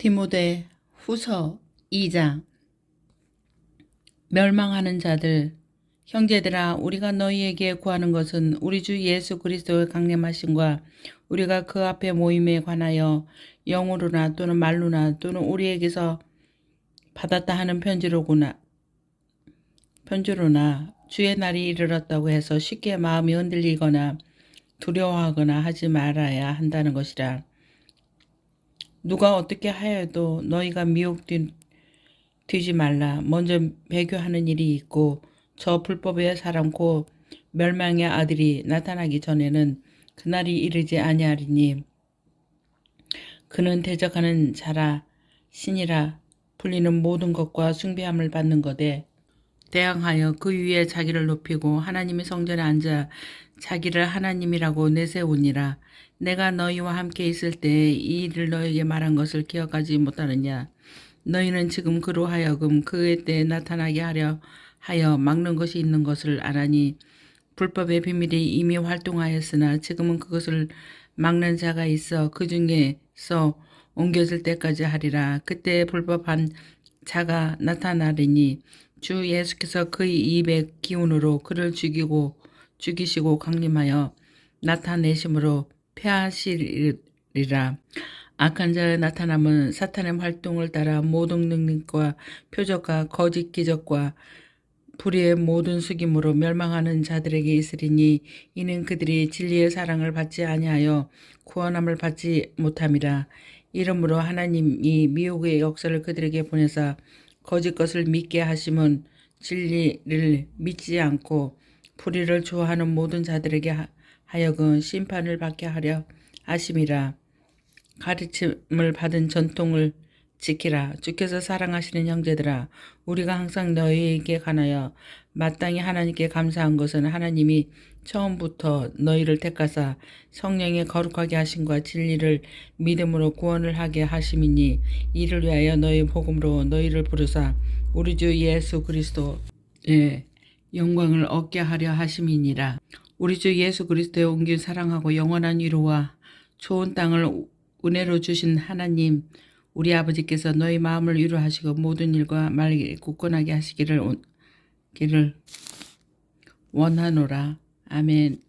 디모데 후서 2장. 멸망하는 자들 형제들아 우리가 너희에게 구하는 것은 우리 주 예수 그리스도의 강림하심과 우리가 그 앞에 모임에 관하여 영으로나 또는 말로나 또는 우리에게서 받았다 하는 편지로구나. 편지로나 주의 날이 이르렀다고 해서 쉽게 마음이 흔들리거나 두려워하거나 하지 말아야 한다는 것이라 누가 어떻게 하여도 너희가 미혹되지 말라. 먼저 배교하는 일이 있고 저 불법의 사람 고 멸망의 아들이 나타나기 전에는 그날이 이르지 아니하리니 그는 대적하는 자라 신이라 불리는 모든 것과 숭배함을 받는 것에 대항하여 그 위에 자기를 높이고 하나님의 성전에 앉아 자기를 하나님이라고 내세우니라. 내가 너희와 함께 있을 때 이 일을 너희에게 말한 것을 기억하지 못하느냐. 너희는 지금 그로 하여금 그의 때에 나타나게 하려 하여 막는 것이 있는 것을 알아니 불법의 비밀이 이미 활동하였으나 지금은 그것을 막는 자가 있어 그 중에서 옮겨질 때까지 하리라. 그때 불법한 자가 나타나리니 주 예수께서 그의 입의 기운으로 그를 죽이고 죽이시고 강림하여 나타내심으로 패하시리라. 악한 자의 나타남은 사탄의 활동을 따라 모든 능력과 표적과 거짓 기적과 불의의 모든 숙임으로 멸망하는 자들에게 있으리니 이는 그들이 진리의 사랑을 받지 아니하여 구원함을 받지 못함이라. 이러므로 하나님이 미혹의 역사를 그들에게 보내사 거짓 것을 믿게 하심은 진리를 믿지 않고 불의를 좋아하는 모든 자들에게 하- 하여금 심판을 받게 하려 하심이라. 가르침을 받은 전통을 지키라. 주께서 사랑하시는 형제들아, 우리가 항상 너희에게 관하여 마땅히 하나님께 감사한 것은 하나님이 처음부터 너희를 택하사 성령의 거룩하게 하심과 진리를 믿음으로 구원을 하게 하심이니 이를 위하여 너희 복음으로 너희를 부르사 우리 주 예수 그리스도의 영광을 얻게 하려 하심이니라. 우리 주 예수 그리스도의 옮긴 사랑하고 영원한 위로와 좋은 땅을 은혜로 주신 하나님 우리 아버지께서 너희 마음을 위로하시고 모든 일과 말 굳건하게 하시기를 원하노라. 아멘.